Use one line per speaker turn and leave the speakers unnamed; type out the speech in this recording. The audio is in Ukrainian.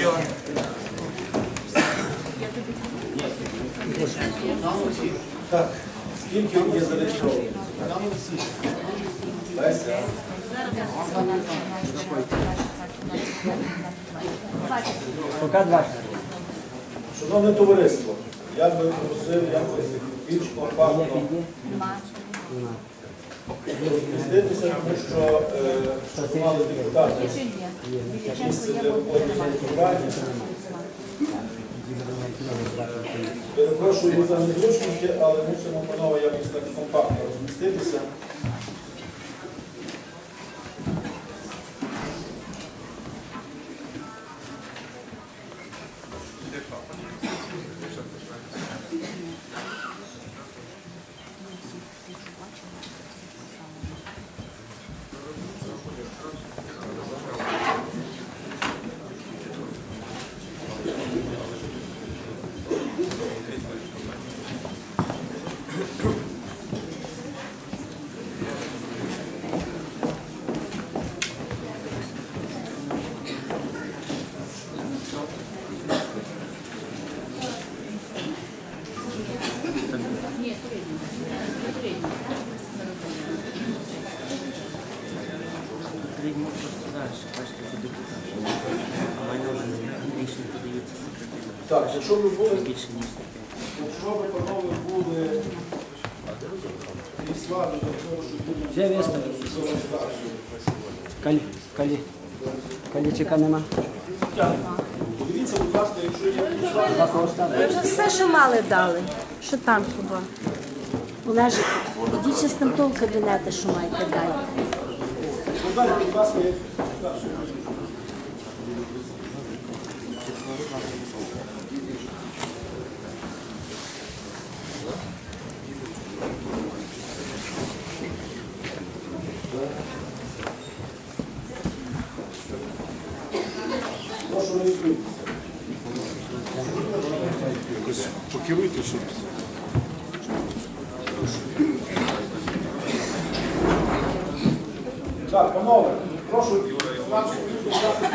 життя. Так, скільки є зареєстровано? Леся.
Поки 20.
Шановне товариство, я би просив якось більш компактно розміститися, тому що мали депутати, в голосуванні. Перепрошую за незручності, але мусимо, панове, якось так компактно розміститися.
Потрібно
Так, якщо ви були. Якщо ви, панове, були прислані до того, що будуть
Вже виставили. Калі, калі. Калічика нема.
Подивіться, будь ласка, якщо є прислані,
Ви вже все, що мали, дали. Що там хіба? Олежик, ідіть ще з того кабінету, що маєте дати.
подайте, будь ласка, як Прошу реєструйтеся.
Якось покеруйте, щоб
Так, панове, прошу, наші люди взяти